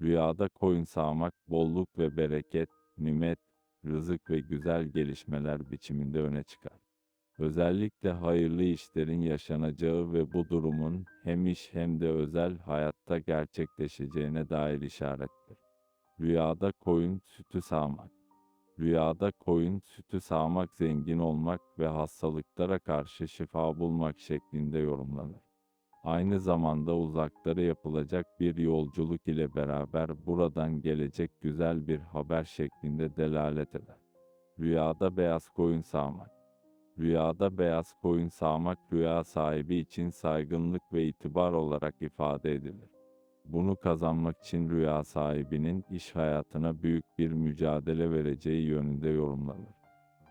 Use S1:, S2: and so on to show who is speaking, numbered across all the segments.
S1: Rüyada koyun sağmak, bolluk ve bereket, nimet, rızık ve güzel gelişmeler biçiminde öne çıkar. Özellikle hayırlı işlerin yaşanacağı ve bu durumun hem iş hem de özel hayatta gerçekleşeceğine dair işarettir. Rüyada koyun sütü sağmak. Rüyada koyun sütü sağmak zengin olmak ve hastalıklara karşı şifa bulmak şeklinde yorumlanır. Aynı zamanda uzaklara yapılacak bir yolculuk ile beraber buradan gelecek güzel bir haber şeklinde delalet eder. Rüyada beyaz koyun sağmak. Rüyada beyaz koyun sağmak rüya sahibi için saygınlık ve itibar olarak ifade edilir. Bunu kazanmak için rüya sahibinin iş hayatına büyük bir mücadele vereceği yönünde yorumlanır.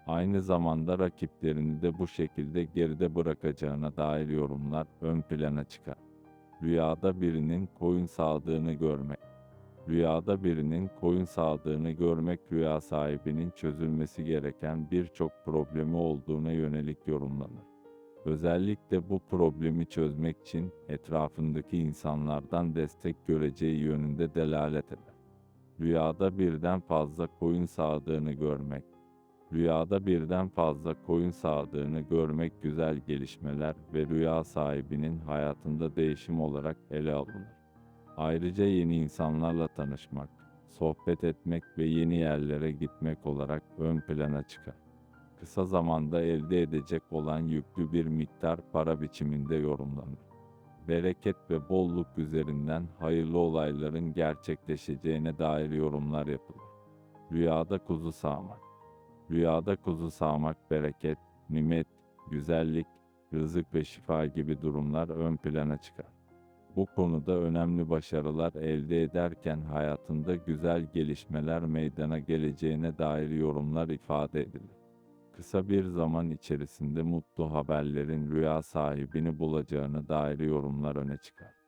S1: Aynı zamanda rakiplerini de bu şekilde geride bırakacağına dair yorumlar ön plana çıkar. Rüyada birinin koyun sağdığını görmek. Rüyada birinin koyun sağdığını görmek rüya sahibinin çözülmesi gereken birçok problemi olduğuna yönelik yorumlanır. Özellikle bu problemi çözmek için etrafındaki insanlardan destek göreceği yönünde delalet eder. Rüyada birden fazla koyun sağdığını görmek. Rüyada birden fazla koyun sağdığını görmek güzel gelişmeler ve rüya sahibinin hayatında değişim olarak ele alınır. Ayrıca yeni insanlarla tanışmak, sohbet etmek ve yeni yerlere gitmek olarak ön plana çıkar. Kısa zamanda elde edecek olan yüklü bir miktar para biçiminde yorumlanır. Bereket ve bolluk üzerinden hayırlı olayların gerçekleşeceğine dair yorumlar yapılır. Rüyada kuzu sağmak. Rüyada kuzu sağmak bereket, nimet, güzellik, rızık ve şifa gibi durumlar ön plana çıkar. Bu konuda önemli başarılar elde ederken hayatında güzel gelişmeler meydana geleceğine dair yorumlar ifade edilir. Kısa bir zaman içerisinde mutlu haberlerin rüya sahibini bulacağına dair yorumlar öne çıkar.